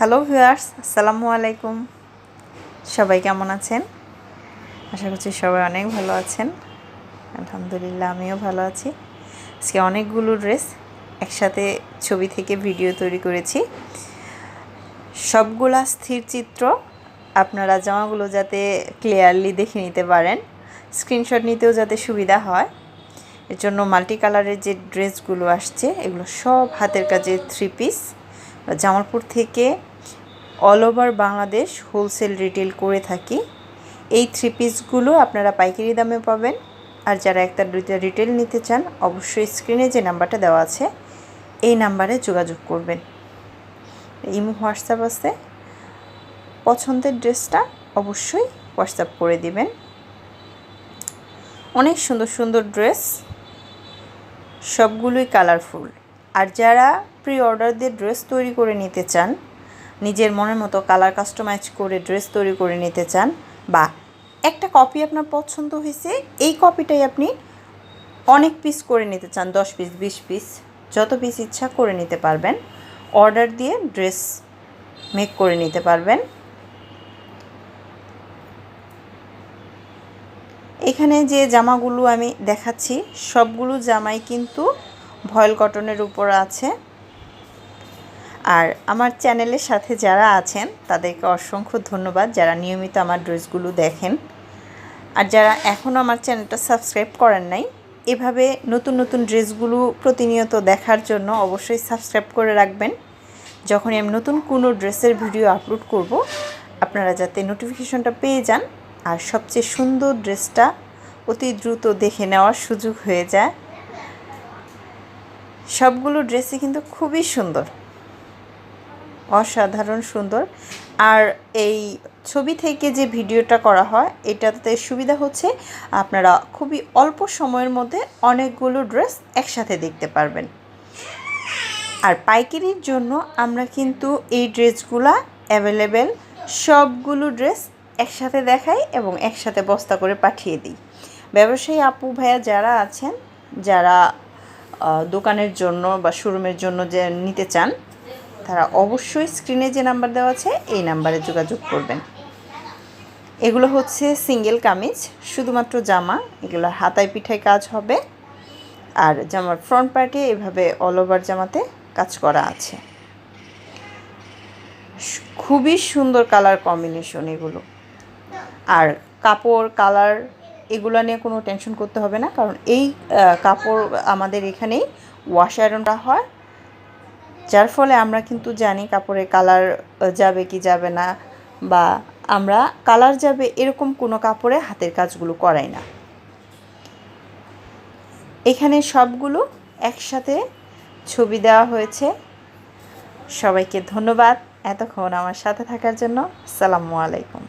Hello viewers, আসসালামু আলাইকুম। সবাই কেমন আছেন? আশা করছি সবাই অনেক ভালো আছেন। আলহামদুলিল্লাহ, আমিও ভালো আছি। আজকে অনেকগুলো ড্রেস একসাথে ছবি থেকে ভিডিও তৈরি করেছি। সবগুলা স্থির চিত্র আপনারা জামাগুলো যাতে ক্লিয়ারলি দেখে নিতে পারেন স্ক্রিনশট নিতেও যাতে সুবিধা হয়। এর জন্য মাল্টি কালারের যে ড্রেসগুলো আসছে, এগুলো সব হাতের কাজে থ্রি পিস জামালপুর থেকে all over Bangladesh wholesale retail করে থাকি। এই থ্রি পিসগুলো আপনারা পাইকারি দামে পাবেন। আর যারা একটা দুইটা রিটেল নিতে চান, অবশ্যই স্ক্রিনে যে নাম্বারটা দেওয়া আছে, এই নাম্বারে যোগাযোগ করবেন। ইমো, হোয়াটসঅ্যাপ আছে। পছন্দের ড্রেসটা অবশ্যই হোয়াটসঅ্যাপ করে দিবেন। অনেক সুন্দর সুন্দর ড্রেস, সবগুলোই কালারফুল আর যারা প্রি অর্ডার দিয়ে ড্রেস তৈরি করে নিতে চান নিজের মনের মতো কালার কাস্টমাইজ করে ড্রেস তৈরি করে নিতে চান বা একটা কপি আপনার পছন্দ হয়েছে, এই কপিটাই আপনি অনেক পিস করে নিতে চান, দশ পিস বিশ পিস যত পিস ইচ্ছা করে নিতে পারবেন। অর্ডার দিয়ে ড্রেস মেক করে নিতে পারবেন। এখানে যে জামাগুলো আমি দেখাচ্ছি, সবগুলো জামাই কিন্তু ভয়েল কটনের উপর আছে। আর আমার চ্যানেলের সাথে যারা আছেন, তাদেরকে অসংখ্য ধন্যবাদ যারা নিয়মিত আমার ড্রেসগুলো দেখেন। আর যারা এখনও আমার চ্যানেলটা সাবস্ক্রাইব করেন নাই, এভাবে নতুন নতুন ড্রেসগুলো প্রতিনিয়ত দেখার জন্য অবশ্যই সাবস্ক্রাইব করে রাখবেন। যখনই আমি নতুন কোনো ড্রেসের ভিডিও আপলোড করব, আপনারা যাতে নোটিফিকেশনটা পেয়ে যান আর সবচেয়ে সুন্দর ড্রেসটা অতি দ্রুত দেখে নেওয়ার সুযোগ হয়ে যায়। সবগুলো ড্রেসই কিন্তু খুবই সুন্দর। অসাধারণ, সুন্দর। আর এই ছবি থেকে যে ভিডিওটা করা হয়, এটাতে সুবিধা হচ্ছে আপনারা খুবই অল্প সময়ের মধ্যে অনেকগুলো ড্রেস একসাথে দেখতে পারবেন। আর পাইকারির জন্য আমরা কিন্তু এই ড্রেসগুলা অ্যাভেলেবেল সবগুলো ড্রেস একসাথে দেখাই এবং একসাথে বস্তা করে পাঠিয়ে দিই। ব্যবসায়ী আপু ভাইয়া যারা আছেন, যারা দোকানের জন্য বা শোরুমের জন্য যে নিতে চান তারা অবশ্যই স্ক্রিনে যে নাম্বার দেওয়া আছে, এই নাম্বারে যোগাযোগ করবেন। এগুলো হচ্ছে সিঙ্গেল কামিজ, শুধুমাত্র জামা, এগুলো হাতায় পিঠায় কাজ হবে। আর জামার ফ্রন্ট পার্টে এভাবে অল ওভার জামাতে কাজ করা আছে। খুবই সুন্দর কালার কম্বিনেশন এগুলো। আর কাপড় কালার এগুলো নিয়ে কোনো টেনশন করতে হবে না, কারণ এই কাপড় আমাদের এখানেই ওয়াশ আয়রনটা হয় যার ফলে আমরা কিন্তু জানি কাপড়ে কালার যাবে কি যাবে না বা আমরা কালার যাবে এরকম কোনো কাপড়ে হাতের কাজগুলো করাই না। এখানে সবগুলো একসাথে ছবি দেওয়া হয়েছে। সবাইকে ধন্যবাদ এতক্ষণ আমার সাথে থাকার জন্য। সালামু আলাইকুম।